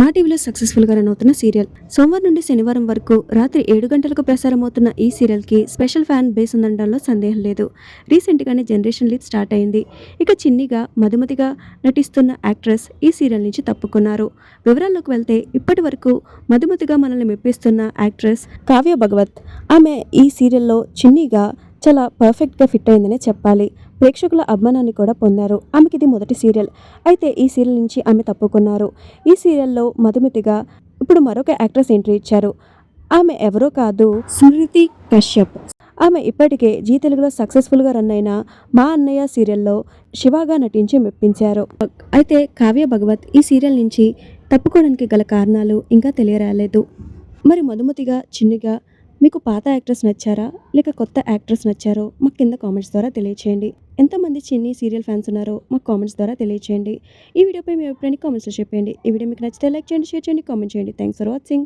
మా టీవీలో సక్సెస్ఫుల్గా రన్ అవుతున్న సీరియల్ సోమవారం నుండి శనివారం వరకు రాత్రి ఏడు గంటలకు ప్రసారం అవుతున్న ఈ సీరియల్కి స్పెషల్ ఫ్యాన్ బేస్ ఉందనడంలో సందేహం లేదు. రీసెంట్గానే జనరేషన్ లీడ్ స్టార్ట్ అయింది. ఇక చిన్నిగా మధుమతిగా నటిస్తున్న యాక్ట్రెస్ ఈ సీరియల్ నుంచి తప్పుకున్నారు. వివరాల్లోకి వెళ్తే ఇప్పటి వరకు మధుమతిగా మనల్ని మెప్పిస్తున్న యాక్ట్రెస్ కావ్య భగవత్. ఆమె ఈ సీరియల్లో చిన్నిగా చాలా పర్ఫెక్ట్గా ఫిట్ అయిందనే చెప్పాలి. ప్రేక్షకుల అభిమానాన్ని కూడా పొందారు. ఆమెకి ఇది మొదటి సీరియల్. అయితే ఈ సీరియల్ నుంచి ఆమె తప్పుకున్నారు. ఈ సీరియల్లో మధుమితిగా ఇప్పుడు మరొక యాక్ట్రెస్ ఎంట్రీ ఇచ్చారు. ఆమె ఎవరో కాదు స్మృతి కశ్యప్. ఆమె ఇప్పటికే జీ తెలుగులో సక్సెస్ఫుల్గా రన్ అయిన మా అన్నయ్య సీరియల్లో శివాగా నటించి మెప్పించారు. అయితే కావ్య భగవత్ ఈ సీరియల్ నుంచి తప్పుకోవడానికి గల కారణాలు ఇంకా తెలియరాలేదు. మరి మధుమతిగా చిన్నిగా మీకు పాత యాక్ట్రెస్ నచ్చారా? లేక కొత్త యాక్ట్రెస్ నచ్చారో మాకు కింద కామెంట్స్ ద్వారా తెలియచేయండి. ఎంతమంది చిన్ని సీరియల్ ఫ్యాన్స్ ఉన్నారో మాకు కామెంట్స్ ద్వారా తెలియచేయండి. ఈ వీడియోపై మీ అభిప్రాయాన్ని కామెంట్స్లో చెప్పండి ఈ వీడియో మీకు నచ్చితే లైక్ చేయండి షేర్ చేయండి కామెంట్ చేయండి. Thanks for watching